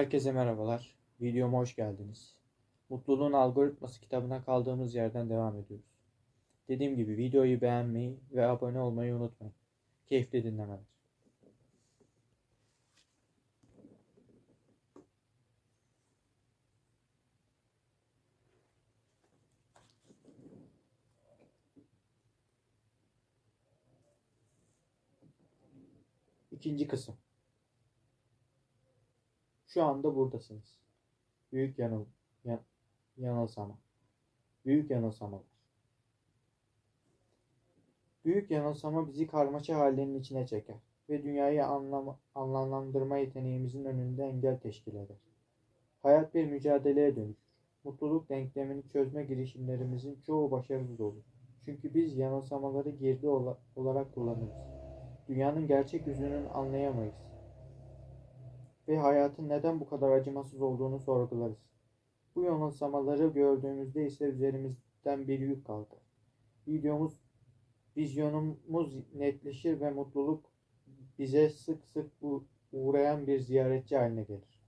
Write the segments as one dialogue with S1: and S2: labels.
S1: Herkese merhabalar. Videoma hoş geldiniz. Mutluluğun Algoritması kitabına kaldığımız yerden devam ediyoruz. Dediğim gibi videoyu beğenmeyi ve abone olmayı unutmayın. Keyifli dinlemeler. İkinci kısım. Şu anda buradasınız. Büyük yanıl, yan, yanılsama. Büyük yanılsamalar. Büyük yanılsama bizi karmaşa hallerinin içine çeker ve dünyayı anlam, anlamlandırma yeteneğimizin önünde engel teşkil eder. Hayat bir mücadeleye dönüşür. Mutluluk denklemini çözme girişimlerimizin çoğu başarısız olur. Çünkü biz yanılsamaları girdi ola- olarak kullanırız. Dünyanın gerçek yüzünü anlayamayız ve hayatın neden bu kadar acımasız olduğunu sorgularız. Bu yanılsamaları gördüğümüzde ise üzerimizden bir yük kalkar. Videomuz, vizyonumuz netleşir ve mutluluk bize sık sık uğrayan bir ziyaretçi haline gelir.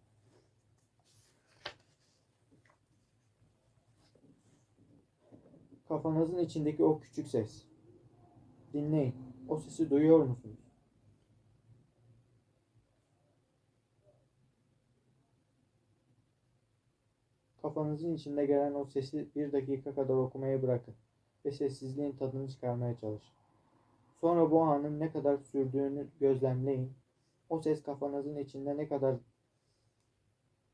S1: Kafanızın içindeki o küçük ses. Dinleyin. O sesi duyuyor musunuz? Kafanızın içinde gelen o sesi bir dakika kadar okumaya bırakın ve sessizliğin tadını çıkarmaya çalışın. Sonra bu anın ne kadar sürdüğünü gözlemleyin. O ses kafanızın içinde ne kadar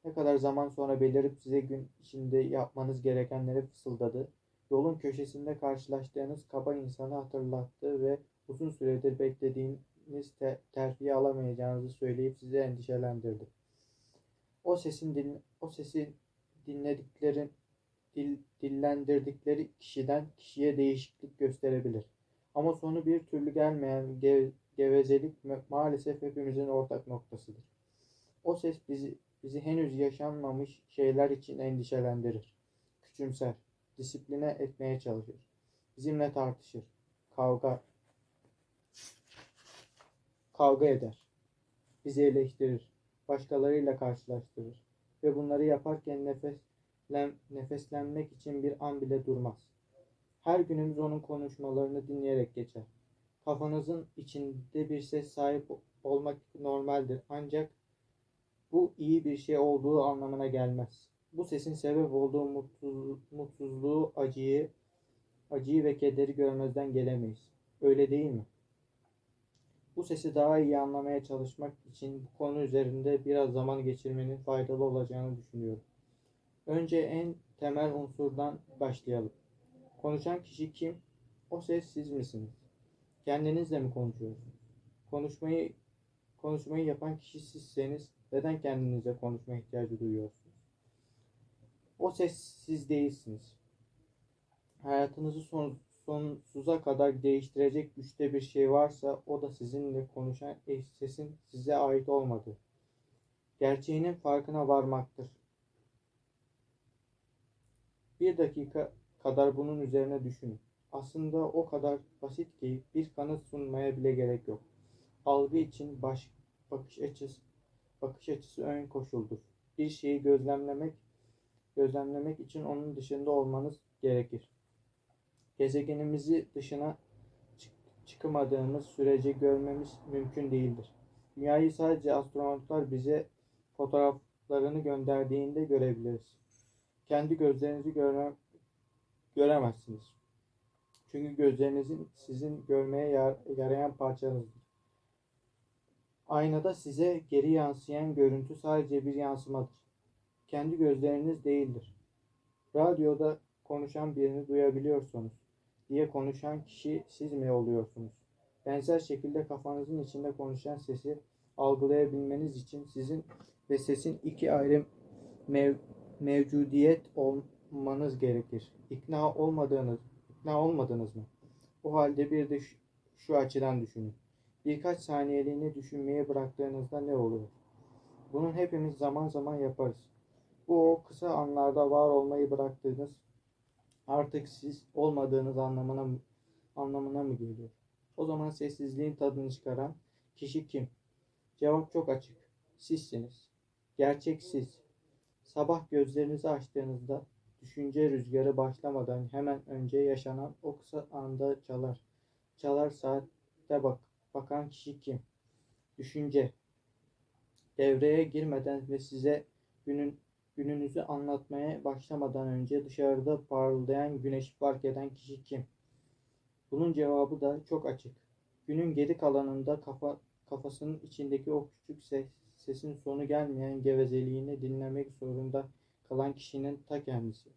S1: ne kadar zaman sonra belirip size gün içinde yapmanız gerekenleri fısıldadı. Yolun köşesinde karşılaştığınız kaba insanı hatırlattı ve uzun süredir beklediğiniz te- terfiye alamayacağınızı söyleyip sizi endişelendirdi. O sesin din, o sesi dinlediklerin dil, dillendirdikleri kişiden kişiye değişiklik gösterebilir. Ama sonu bir türlü gelmeyen ge- gevezelik ma- maalesef hepimizin ortak noktasıdır. O ses bizi bizi henüz yaşanmamış şeyler için endişelendirir. Küçümser, disipline etmeye çalışır. Bizimle tartışır. Kavga kavga eder. Bizi eleştirir. Başkalarıyla karşılaştırır ve bunları yaparken nefeslen, nefeslenmek için bir an bile durmaz. Her günümüz onun konuşmalarını dinleyerek geçer. Kafanızın içinde bir ses sahip olmak normaldir ancak bu iyi bir şey olduğu anlamına gelmez. Bu sesin sebep olduğu mutsuz, mutsuzluğu, acıyı, acıyı ve kederi görmezden gelemeyiz. Öyle değil mi? Bu sesi daha iyi anlamaya çalışmak için bu konu üzerinde biraz zaman geçirmenin faydalı olacağını düşünüyorum. Önce en temel unsurdan başlayalım. Konuşan kişi kim? O ses siz misiniz? Kendinizle mi konuşuyorsunuz? Konuşmayı konuşmayı yapan kişi sizseniz neden kendinize konuşma ihtiyacı duyuyorsunuz? O ses siz değilsiniz. Hayatınızı son, sonsuza kadar değiştirecek güçte bir şey varsa o da sizinle konuşan eş sesin size ait olmadığı. Gerçeğinin farkına varmaktır. Bir dakika kadar bunun üzerine düşünün. Aslında o kadar basit ki bir kanıt sunmaya bile gerek yok. Algı için baş, bakış açısı bakış açısı ön koşuldur. Bir şeyi gözlemlemek gözlemlemek için onun dışında olmanız gerekir. Gezegenimizi dışına çık- çıkamadığımız sürece görmemiz mümkün değildir. Dünyayı sadece astronotlar bize fotoğraflarını gönderdiğinde görebiliriz. Kendi gözlerinizi görme, göremezsiniz. Çünkü gözlerinizin sizin görmeye yar- yarayan parçanızdır. Aynada size geri yansıyan görüntü sadece bir yansımadır. Kendi gözleriniz değildir. Radyoda konuşan birini duyabiliyorsunuz diye konuşan kişi siz mi oluyorsunuz? Benzer şekilde kafanızın içinde konuşan sesi algılayabilmeniz için sizin ve sesin iki ayrı mev- mevcudiyet olmanız gerekir. İkna olmadığınız, ikna olmadınız mı? O halde bir de şu, şu açıdan düşünün. Birkaç saniyeliğine düşünmeye bıraktığınızda ne oluyor? Bunun hepimiz zaman zaman yaparız. Bu o kısa anlarda var olmayı bıraktığınız artık siz olmadığınız anlamına mı, anlamına mı geliyor? O zaman sessizliğin tadını çıkaran kişi kim? Cevap çok açık. Sizsiniz. Gerçeksiz. Sabah gözlerinizi açtığınızda düşünce rüzgarı başlamadan hemen önce yaşanan o kısa anda çalar. Çalar saatte bak. Bakan kişi kim? Düşünce. Devreye girmeden ve size günün gününüzü anlatmaya başlamadan önce dışarıda parıldayan güneşi fark eden kişi kim? Bunun cevabı da çok açık. Günün geri kalanında kafa, kafasının içindeki o küçük ses, sesin sonu gelmeyen gevezeliğini dinlemek zorunda kalan kişinin ta kendisi.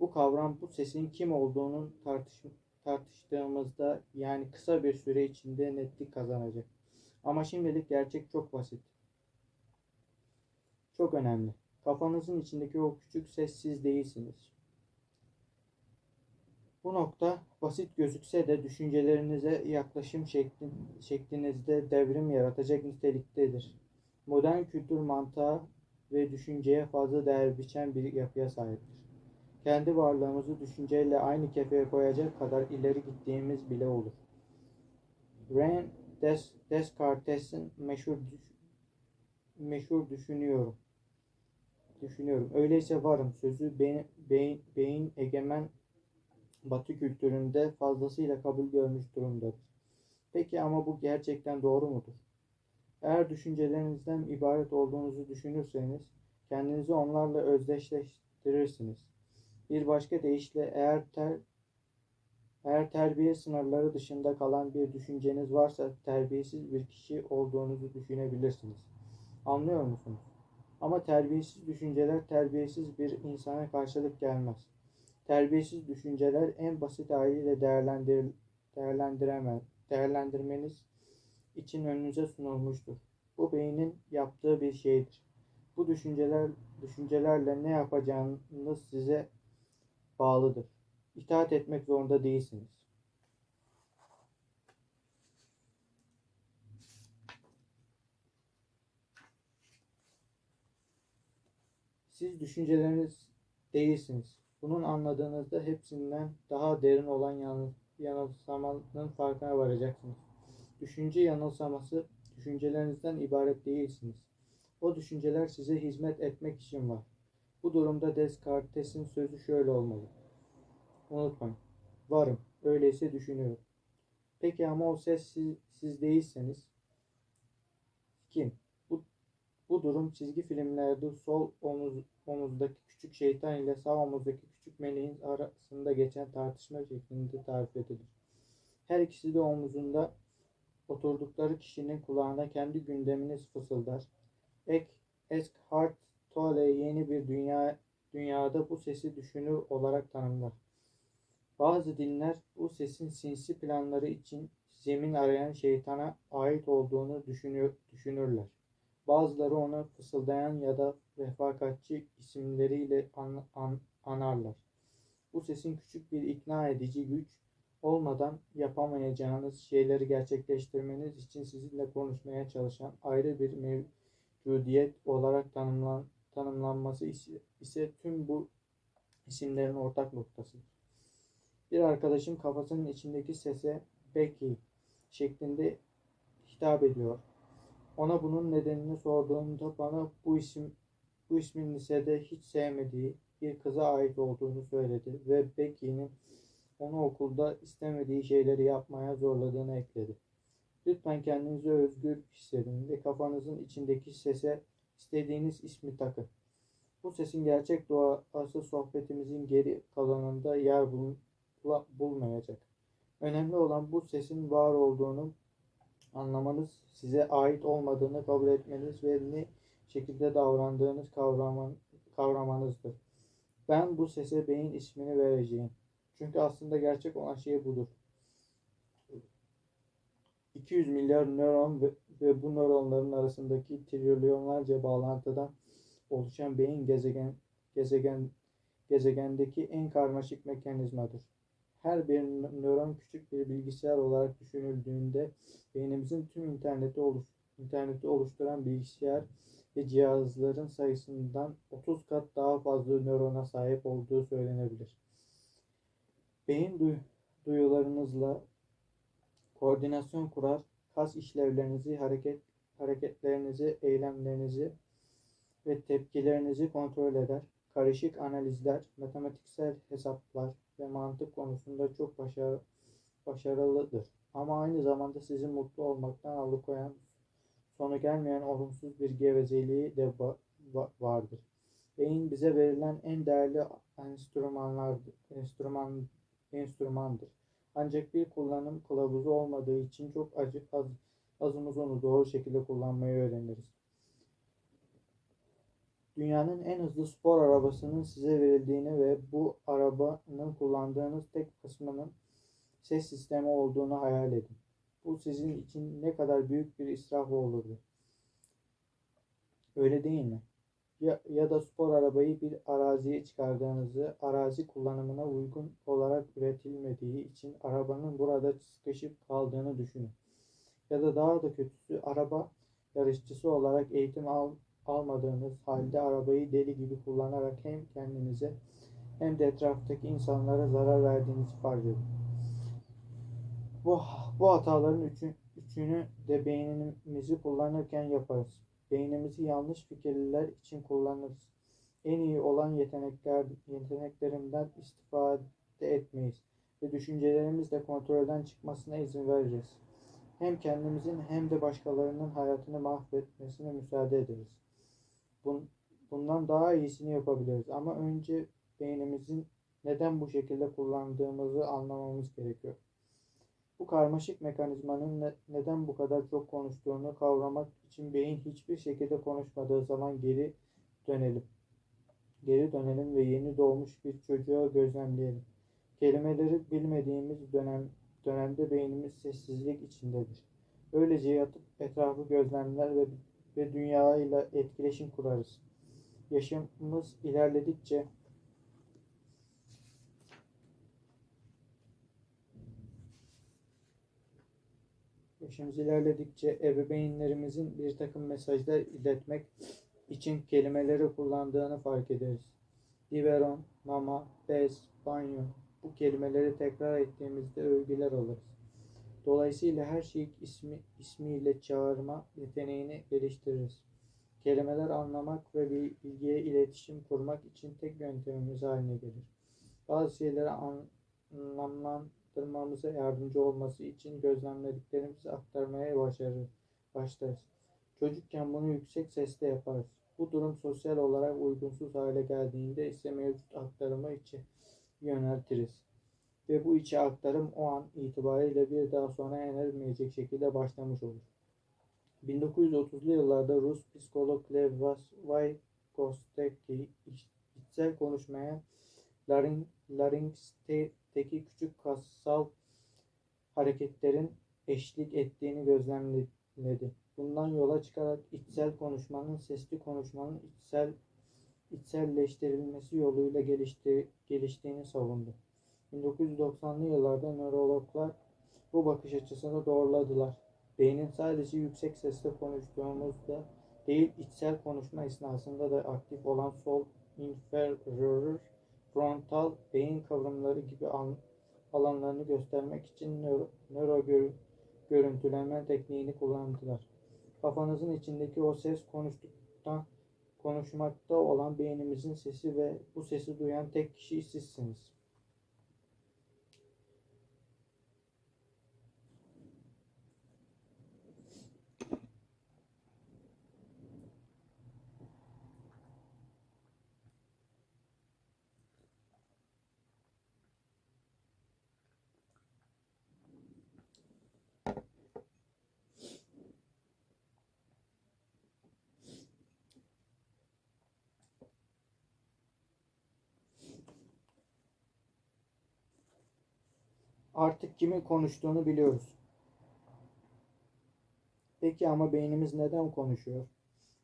S1: Bu kavram bu sesin kim olduğunun tartış, tartıştığımızda yani kısa bir süre içinde netlik kazanacak. Ama şimdilik gerçek çok basit. Çok önemli. Kafanızın içindeki o küçük ses siz değilsiniz. Bu nokta basit gözükse de düşüncelerinize yaklaşım şeklin, şeklinizde devrim yaratacak niteliktedir. Modern kültür mantığa ve düşünceye fazla değer biçen bir yapıya sahiptir. Kendi varlığımızı düşünceyle aynı kefeye koyacak kadar ileri gittiğimiz bile olur. Ren Des, Descartes'in meşhur düş, meşhur düşünüyorum. Düşünüyorum. Öyleyse varım sözü beyin, beyin, beyin egemen Batı kültüründe fazlasıyla kabul görmüş durumdadır. Peki ama bu gerçekten doğru mudur? Eğer düşüncelerinizden ibaret olduğunuzu düşünürseniz kendinizi onlarla özdeşleştirirsiniz. Bir başka deyişle eğer ter, eğer terbiye sınırları dışında kalan bir düşünceniz varsa terbiyesiz bir kişi olduğunuzu düşünebilirsiniz. Anlıyor musunuz? Ama terbiyesiz düşünceler terbiyesiz bir insana karşılık gelmez. Terbiyesiz düşünceler en basit haliyle değerlendir, değerlendiremez, değerlendirmeniz için önünüze sunulmuştur. Bu beynin yaptığı bir şeydir. Bu düşünceler düşüncelerle ne yapacağınız size bağlıdır. İtaat etmek zorunda değilsiniz. Siz düşünceleriniz değilsiniz. Bunun anladığınızda hepsinden daha derin olan yanıl yanılsamanın farkına varacaksınız. Düşünce yanılsaması düşüncelerinizden ibaret değilsiniz. O düşünceler size hizmet etmek için var. Bu durumda Descartes'in sözü şöyle olmalı. Unutmayın. Varım. Öyleyse düşünüyorum. Peki ama o ses siz, siz değilseniz kim? Bu, durum çizgi filmlerde sol omuz, omuzdaki küçük şeytan ile sağ omuzdaki küçük meleğin arasında geçen tartışma şeklinde tarif edilir. Her ikisi de omuzunda oturdukları kişinin kulağına kendi gündemini fısıldar. Ek, Eckhart Tolle yeni bir dünya dünyada bu sesi düşünür olarak tanımlar. Bazı dinler bu sesin sinsi planları için zemin arayan şeytana ait olduğunu düşünüyor, düşünürler. Bazıları onu fısıldayan ya da refakatçi isimleriyle an, an, anarlar. Bu sesin küçük bir ikna edici güç olmadan yapamayacağınız şeyleri gerçekleştirmeniz için sizinle konuşmaya çalışan ayrı bir mevcudiyet olarak tanımlan, tanımlanması ise, ise tüm bu isimlerin ortak noktasıdır. Bir arkadaşım kafasının içindeki sese Becky şeklinde hitap ediyor. Ona bunun nedenini sorduğumda bana bu isim bu ismin lisede hiç sevmediği bir kıza ait olduğunu söyledi ve Becky'nin onu okulda istemediği şeyleri yapmaya zorladığını ekledi. Lütfen kendinizi özgür hissedin ve kafanızın içindeki sese istediğiniz ismi takın. Bu sesin gerçek doğası sohbetimizin geri kalanında yer bul bulmayacak. Önemli olan bu sesin var olduğunu anlamanız, size ait olmadığını kabul etmeniz ve ne şekilde davrandığınız kavraman, kavramanızdır. Ben bu sese beyin ismini vereceğim. Çünkü aslında gerçek olan şey budur. 200 milyar nöron ve, ve bu nöronların arasındaki trilyonlarca bağlantıdan oluşan beyin gezegen gezegen gezegendeki en karmaşık mekanizmadır. Her bir nöron küçük bir bilgisayar olarak düşünüldüğünde beynimizin tüm interneti, oluş, interneti oluşturan bilgisayar ve cihazların sayısından 30 kat daha fazla nörona sahip olduğu söylenebilir. Beyin duy duyularınızla koordinasyon kurar, kas işlevlerinizi, hareket hareketlerinizi, eylemlerinizi ve tepkilerinizi kontrol eder. Karışık analizler, matematiksel hesaplar ve mantık konusunda çok başarı, başarılıdır. Ama aynı zamanda sizi mutlu olmaktan alıkoyan, sonu gelmeyen olumsuz bir gevezeliği de va- va- vardır. Beyin bize verilen en değerli enstrümanlardır, enstrüman, enstrümandır. Ancak bir kullanım kılavuzu olmadığı için çok acı, az, azımız onu doğru şekilde kullanmayı öğreniriz. Dünyanın en hızlı spor arabasının size verildiğini ve bu arabanın kullandığınız tek kısmının ses sistemi olduğunu hayal edin. Bu sizin için ne kadar büyük bir israf olurdu. Öyle değil mi? Ya, ya da spor arabayı bir araziye çıkardığınızı, arazi kullanımına uygun olarak üretilmediği için arabanın burada sıkışıp kaldığını düşünün. Ya da daha da kötüsü araba yarışçısı olarak eğitim al, almadığınız halde arabayı deli gibi kullanarak hem kendinize hem de etraftaki insanlara zarar verdiğinizi fark edin. Bu, bu hataların üçün, üçünü de beynimizi kullanırken yaparız. Beynimizi yanlış fikirler için kullanırız. En iyi olan yetenekler, yeteneklerinden istifade etmeyiz ve düşüncelerimizle kontrolden çıkmasına izin veririz. Hem kendimizin hem de başkalarının hayatını mahvetmesine müsaade ederiz. Bun, bundan daha iyisini yapabiliriz ama önce beynimizin neden bu şekilde kullandığımızı anlamamız gerekiyor. Bu karmaşık mekanizmanın ne- neden bu kadar çok konuştuğunu kavramak için beyin hiçbir şekilde konuşmadığı zaman geri dönelim. Geri dönelim ve yeni doğmuş bir çocuğa gözlemleyelim. Kelimeleri bilmediğimiz dönem dönemde beynimiz sessizlik içindedir. Böylece yatıp etrafı gözlemler ve, ve dünya ile etkileşim kurarız. Yaşamımız ilerledikçe Yaşımız ilerledikçe ebeveynlerimizin bir takım mesajlar iletmek için kelimeleri kullandığını fark ederiz. Biberon, mama, bez, banyo bu kelimeleri tekrar ettiğimizde övgüler alırız. Dolayısıyla her şeyi ismi, ismiyle çağırma yeteneğini geliştiririz. Kelimeler anlamak ve bir bilgiye iletişim kurmak için tek yöntemimiz haline gelir. Bazı şeyleri an- anlamlandırmamıza yardımcı olması için gözlemlediklerimizi aktarmaya başarır, başlarız. Çocukken bunu yüksek sesle yaparız. Bu durum sosyal olarak uygunsuz hale geldiğinde ise mevcut aktarımı içe yöneltiriz. Ve bu içe aktarım o an itibariyle bir daha sona ermeyecek şekilde başlamış olur. 1930'lu yıllarda Rus psikolog Lev Vygotsky içsel konuşmaya laring, laringsteki küçük kassal hareketlerin eşlik ettiğini gözlemledi. Bundan yola çıkarak içsel konuşmanın sesli konuşmanın içsel içselleştirilmesi yoluyla gelişti, geliştiğini savundu. 1990'lı yıllarda nörologlar bu bakış açısını doğruladılar. Beynin sadece yüksek sesle konuştuğumuzda değil içsel konuşma esnasında da aktif olan sol inferior frontal beyin kıvrımları gibi an- alanlarını göstermek için nöro, nöro gör- görüntüleme tekniğini kullandılar. Kafanızın içindeki o ses konuştuktan konuşmakta olan beynimizin sesi ve bu sesi duyan tek kişi sizsiniz. Artık kimin konuştuğunu biliyoruz. Peki ama beynimiz neden konuşuyor?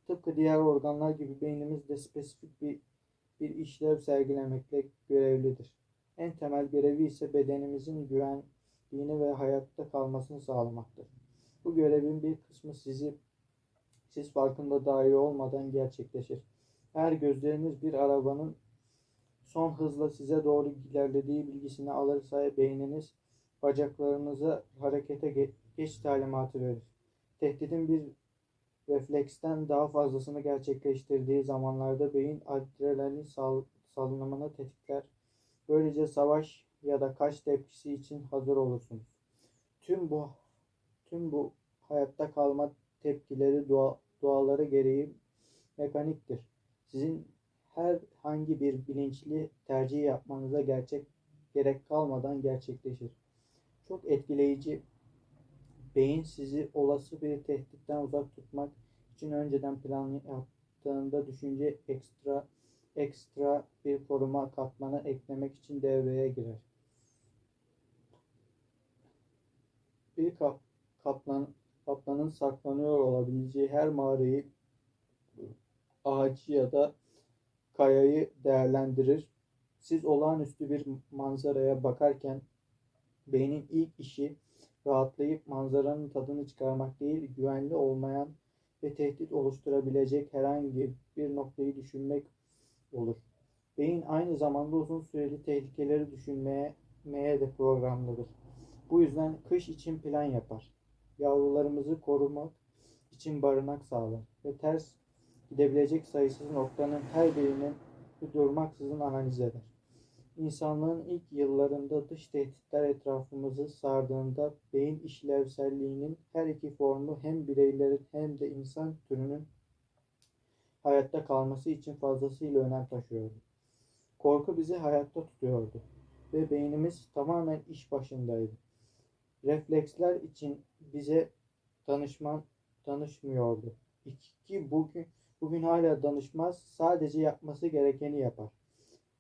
S1: Tıpkı diğer organlar gibi beynimiz de spesifik bir, bir işlev sergilemekle görevlidir. En temel görevi ise bedenimizin güvenliğini ve hayatta kalmasını sağlamaktır. Bu görevin bir kısmı sizi siz farkında dahi olmadan gerçekleşir. Eğer gözleriniz bir arabanın son hızla size doğru ilerlediği bilgisini alırsa beyniniz bacaklarınıza harekete ge- geç talimatı verir. Tehdidin bir refleksten daha fazlasını gerçekleştirdiği zamanlarda beyin adrenalin sal salınımını tetikler. Böylece savaş ya da kaç tepkisi için hazır olursunuz. Tüm bu tüm bu hayatta kalma tepkileri doğa, doğaları gereği mekaniktir. Sizin herhangi bir bilinçli tercih yapmanıza gerçek gerek kalmadan gerçekleşir. Çok etkileyici beyin sizi olası bir tehditten uzak tutmak için önceden plan yaptığında düşünce ekstra ekstra bir koruma katmanı eklemek için devreye girer. Bir kap, kaplan, kaplanın saklanıyor olabileceği her mağarayı, ağacı ya da kayayı değerlendirir. Siz olağanüstü bir manzaraya bakarken beynin ilk işi rahatlayıp manzaranın tadını çıkarmak değil, güvenli olmayan ve tehdit oluşturabilecek herhangi bir noktayı düşünmek olur. Beyin aynı zamanda uzun süreli tehlikeleri düşünmeye meye de programlıdır. Bu yüzden kış için plan yapar. Yavrularımızı korumak için barınak sağlar ve ters gidebilecek sayısız noktanın her birinin durmaksızın analiz eder. İnsanlığın ilk yıllarında dış tehditler etrafımızı sardığında beyin işlevselliğinin her iki formu hem bireylerin hem de insan türünün hayatta kalması için fazlasıyla önem taşıyordu. Korku bizi hayatta tutuyordu ve beynimiz tamamen iş başındaydı. Refleksler için bize danışman danışmıyordu. İki bugün bugün hala danışmaz, sadece yapması gerekeni yapar.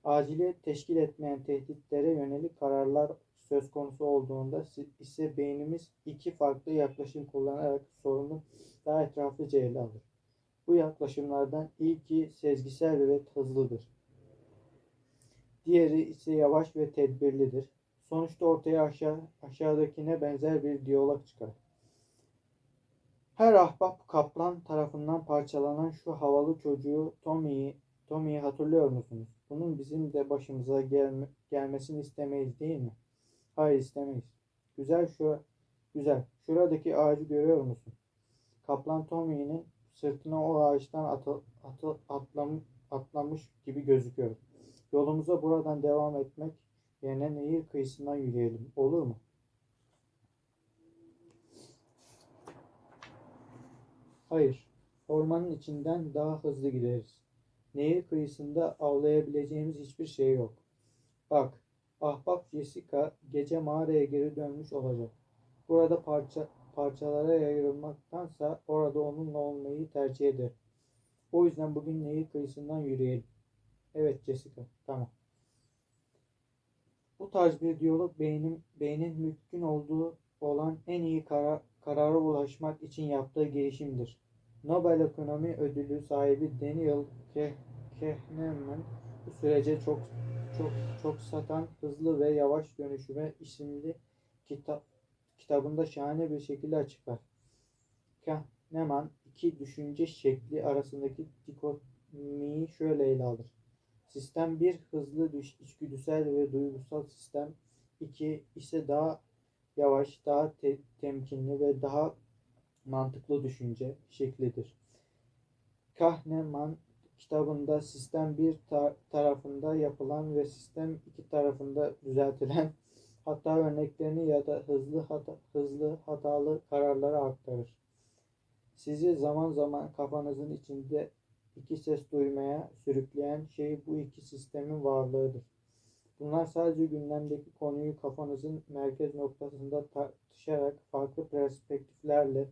S1: Aciliyet teşkil etmeyen tehditlere yönelik kararlar söz konusu olduğunda ise beynimiz iki farklı yaklaşım kullanarak sorunu daha etraflıca ele alır. Bu yaklaşımlardan ilki sezgisel ve hızlıdır. Diğeri ise yavaş ve tedbirlidir. Sonuçta ortaya aşağı, aşağıdakine benzer bir diyalog çıkar. Her ahbap kaplan tarafından parçalanan şu havalı çocuğu Tommy'yi Tommy'yi hatırlıyor musunuz? Bunun bizim de başımıza gelme, gelmesini istemeyiz değil mi? Hayır istemeyiz. Güzel şu güzel. Şuradaki ağacı görüyor musun? Kaplan Tommy'nin sırtına o ağaçtan atı, atı, atlam, atlamış gibi gözüküyor. Yolumuza buradan devam etmek yerine nehir kıyısından yürüyelim. Olur mu? Hayır. Ormanın içinden daha hızlı gideriz. Nehir kıyısında avlayabileceğimiz hiçbir şey yok. Bak, ahbap Jessica gece mağaraya geri dönmüş olacak. Burada parça parçalara yayılmaktansa orada onunla olmayı tercih eder. O yüzden bugün nehir kıyısından yürüyelim. Evet Jessica, tamam. Bu tarz bir diyalog beynin, beynin mümkün olduğu olan en iyi karar, karara ulaşmak için yaptığı girişimdir. Nobel Ekonomi Ödülü sahibi Daniel Kahneman sürece çok çok çok satan Hızlı ve Yavaş Dönüşüme isimli kitap kitabında şahane bir şekilde açıklar. Kahneman iki düşünce şekli arasındaki dikotomiyi şöyle ele alır. Sistem bir hızlı içgüdüsel ve duygusal sistem. iki ise daha yavaş, daha te- temkinli ve daha mantıklı düşünce şeklidir. Kahneman kitabında sistem bir ta- tarafında yapılan ve sistem iki tarafında düzeltilen hata örneklerini ya da hızlı hata, hızlı hatalı kararları aktarır. Sizi zaman zaman kafanızın içinde iki ses duymaya sürükleyen şey bu iki sistemin varlığıdır. Bunlar sadece gündemdeki konuyu kafanızın merkez noktasında tartışarak farklı perspektiflerle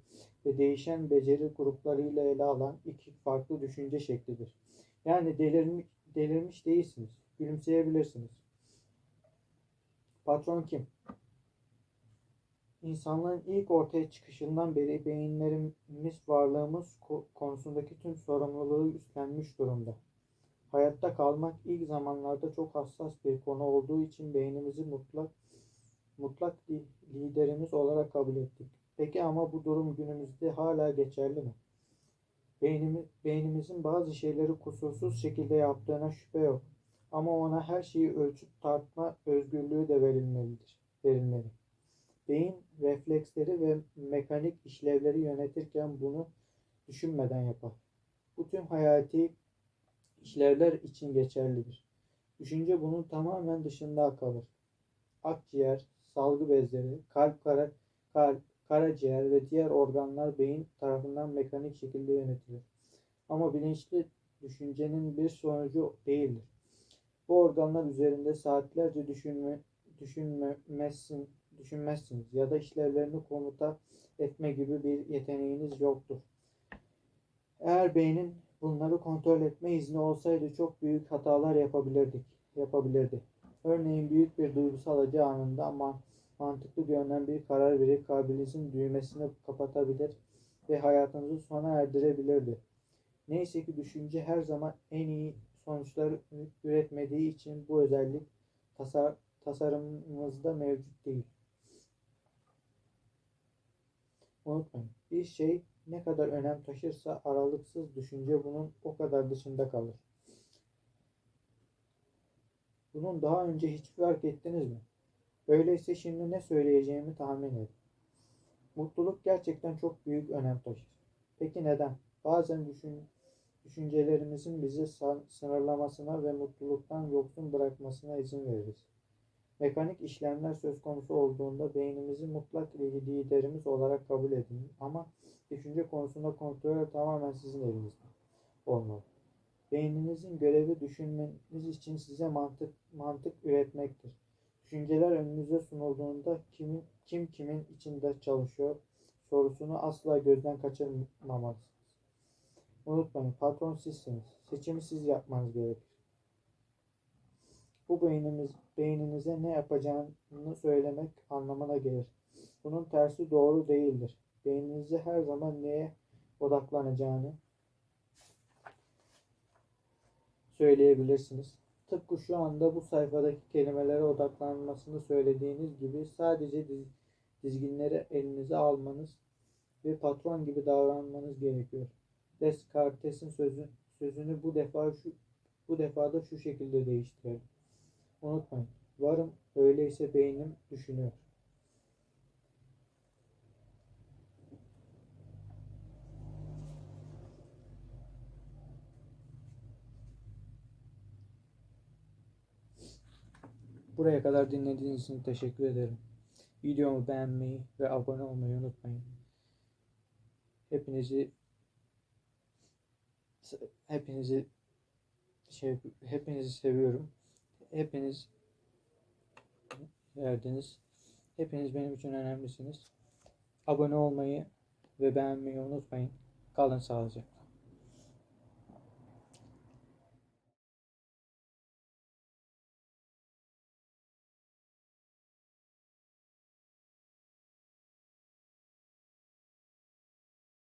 S1: ve değişen beceri gruplarıyla ele alan iki farklı düşünce şeklidir. Yani delirmiş, delirmiş değilsiniz. Gülümseyebilirsiniz. Patron kim? İnsanlığın ilk ortaya çıkışından beri beyinlerimiz varlığımız konusundaki tüm sorumluluğu üstlenmiş durumda. Hayatta kalmak ilk zamanlarda çok hassas bir konu olduğu için beynimizi mutlak mutlak liderimiz olarak kabul ettik. Peki ama bu durum günümüzde hala geçerli mi? Beynimiz, beynimizin bazı şeyleri kusursuz şekilde yaptığına şüphe yok. Ama ona her şeyi ölçüp tartma özgürlüğü de verilmelidir. Verilmeli. Beyin refleksleri ve mekanik işlevleri yönetirken bunu düşünmeden yapar. Bu tüm hayati işlevler için geçerlidir. Düşünce bunun tamamen dışında kalır. Akciğer, salgı bezleri, kalp, kara, kalp, karaciğer ve diğer organlar beyin tarafından mekanik şekilde yönetilir. Ama bilinçli düşüncenin bir sonucu değildir. Bu organlar üzerinde saatlerce düşünme, düşünmezsin, düşünmezsiniz ya da işlevlerini komuta etme gibi bir yeteneğiniz yoktur. Eğer beynin bunları kontrol etme izni olsaydı çok büyük hatalar yapabilirdik, yapabilirdi. Örneğin büyük bir duygusal acı anında man, mantıklı görünen bir karar verip kabiliyetinin düğmesini kapatabilir ve hayatınızı sona erdirebilirdi. Neyse ki düşünce her zaman en iyi sonuçlar üretmediği için bu özellik tasar, tasarımımızda mevcut değil. Unutmayın, bir şey ne kadar önem taşırsa aralıksız düşünce bunun o kadar dışında kalır. Bunun daha önce hiç fark ettiniz mi? Öyleyse şimdi ne söyleyeceğimi tahmin edin. Mutluluk gerçekten çok büyük önem taşır. Peki neden? Bazen düşün, düşüncelerimizin bizi sınırlamasına ve mutluluktan yoksun bırakmasına izin veririz. Mekanik işlemler söz konusu olduğunda beynimizi mutlak liderimiz olarak kabul edin ama düşünce konusunda kontrol tamamen sizin elinizde olmalı. Beyninizin görevi düşünmeniz için size mantık mantık üretmektir. Düşünceler önünüze sunulduğunda kimin kim kimin içinde çalışıyor sorusunu asla gözden kaçırmamalısınız. Unutmayın patron sizsiniz. Seçimi siz yapmanız gerekir. Bu beynimiz, beyninize ne yapacağını söylemek anlamına gelir. Bunun tersi doğru değildir. Beyninize her zaman neye odaklanacağını söyleyebilirsiniz. Tıpkı şu anda bu sayfadaki kelimelere odaklanmasını söylediğiniz gibi sadece diz, dizginleri elinize almanız ve patron gibi davranmanız gerekiyor. Descartes'in sözü, sözünü bu defa şu bu defada şu şekilde değiştirelim. Unutmayın. Varım öyleyse beynim düşünüyor. Buraya kadar dinlediğiniz için teşekkür ederim. Videomu beğenmeyi ve abone olmayı unutmayın. Hepinizi hepinizi şey hepinizi seviyorum. Hepiniz verdiniz. Hepiniz benim için önemlisiniz. Abone olmayı ve beğenmeyi unutmayın. Kalın sağlıcakla.